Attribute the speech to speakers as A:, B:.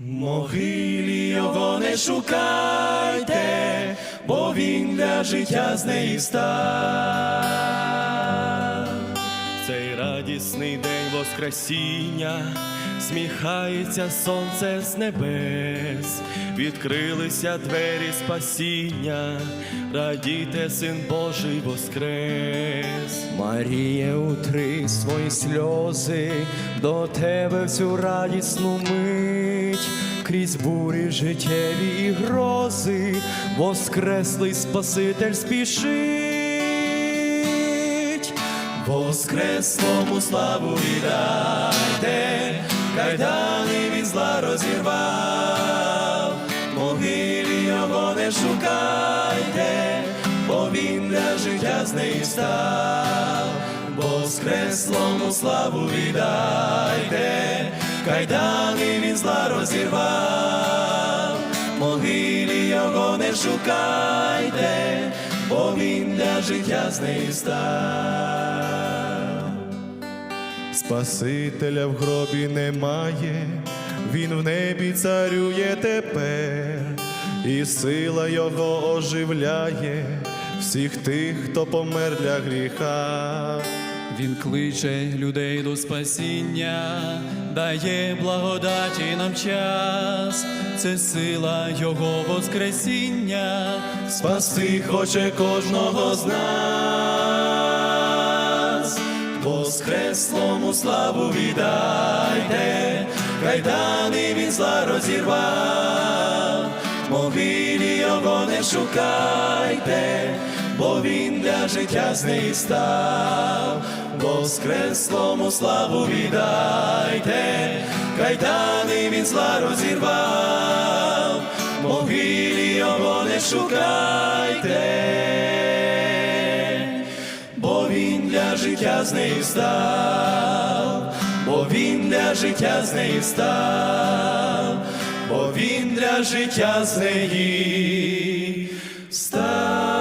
A: Могилі його не шукайте, бо він для життя з неї став. Цей радісний день Воскресіння, сміхається сонце з небес, відкрилися двері спасіння, радійте, син Божий воскрес.
B: Марія, утри свої сльози до тебе в цю радісну мить, крізь бурі життєві і грози, воскреслий Спаситель спішить.
A: Воскреслому славу віддайте, кайдани від зла розірвав, могилі його не шукайте, бо він для життя з неї став, Воскреслому славу віддайте, кайдани від зла розірвав, могилі його не шукайте, бо він для життя з став.
C: Спасителя в гробі немає, він в небі царює тепер, і сила його оживляє всіх тих, хто помер для гріха.
D: Він кличе людей до спасіння, дає благодаті нам час, це сила Його Воскресіння.
A: Спаси хоче кожного з нас, Воскреслому славу віддайте, кайдани він зла розірвав, могилі його не шукайте, бо він для життя з неї став, Воскреслому славу віддайте, кайдани він зла розірвав, могилі його не шукайте, бо він для життя з неї став, бо він для життя з неї став, бо він для життя з неї став.